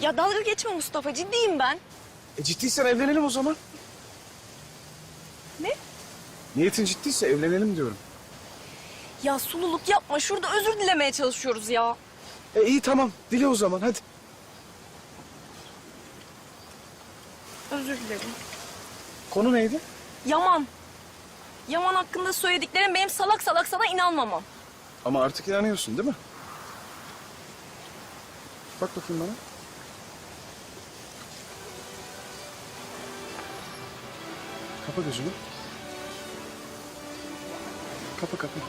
Ya dalga geçme Mustafa ciddiyim ben. E ciddiysen evlenelim o zaman. Ne? Niyetin ciddiyse evlenelim diyorum. Ya sululuk yapma şurada özür dilemeye çalışıyoruz ya. E iyi tamam dile o zaman hadi. Özür dilerim. Konu neydi? Yaman. Yaman hakkında söylediklerim benim salak salak sana inanmamam. Ama artık inanıyorsun değil mi? Bak bakayım bana. Kapa gözünü. Kapa kapa.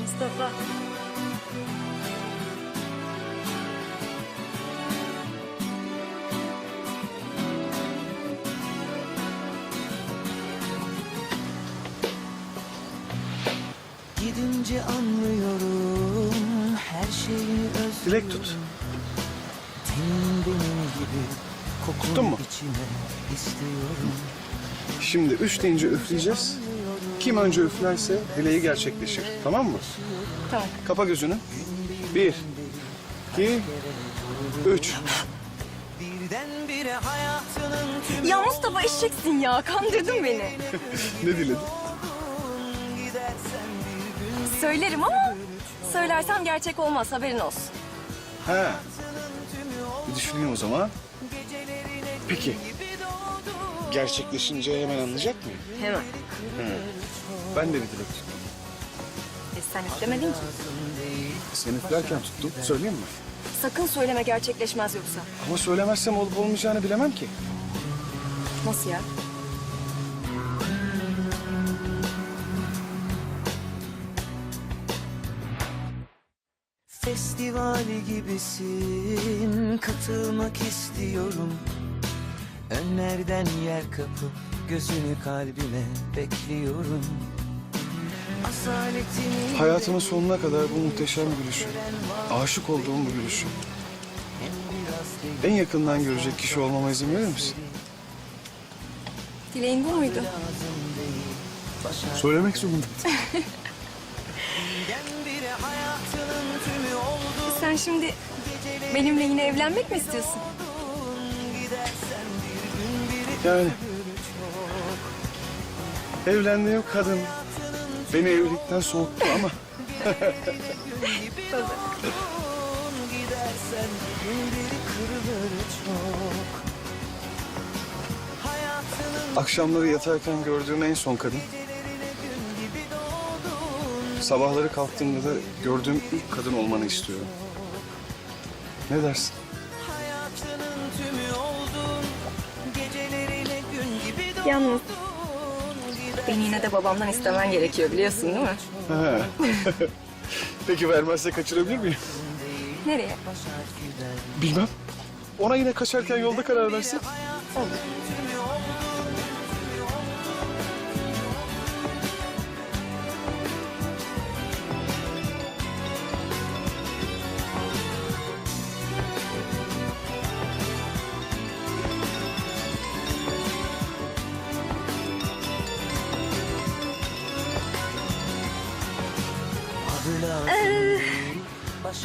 Mustafa. Gidince anlıyorum her şeyi özlüyorum. Dilek tut. Senin benim gibi Tuttun mu? Şimdi üç deyince üfleyeceğiz. Kim önce üflerse dileği gerçekleşir. Tamam mı? Tamam. Kapa gözünü. Bir, iki, üç. Ya Mustafa eşeksin ya kandırdın beni. Ne diledin? Söylerim ama söylersem gerçek olmaz haberin olsun. He. Bir düşüneyim o zaman. Peki. Gerçekleşince hemen anlayacak mıyım? Hemen. Ben de bir dilek tuttum. E sen istemedin ki. Seni üflerken tuttum. Söyleyeyim mi? Sakın söyleme gerçekleşmez yoksa. Ama söylemezsem olup olmayacağını bilemem ki. Nasıl ya? Festivali gibisin katılmak istiyorum Önlerden yer kapıp gözünü kalbime bekliyorum Hayatımın sonuna kadar bu muhteşem gülüşü. Aşık olduğum bu gülüşü. En yakından görecek kişi olmama izin verir misin? Dileğin bu muydu? Söylemek oldu Sen şimdi benimle yine evlenmek mi istiyorsun? Yani. Evlendiğim kadın beni evlilikten soğuttu ama akşamları yatarken gördüğüm en son kadın. Sabahları kalktığımda da gördüğüm ilk kadın olmanı istiyorum. Ne dersin? Yalnız beni yine de babamdan istemen gerekiyor biliyorsun değil mi? He. Peki vermezse kaçırabilir miyim? Nereye? Bilmem. Ona yine kaçarken yolda karar versin. adı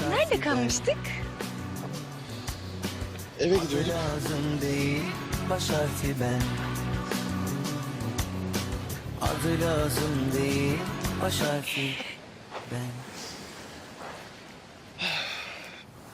nerede kalmıştık? Eve gidiyorduk. lazım değil Baş harfi ben Adı lazım değil Baş harfi ben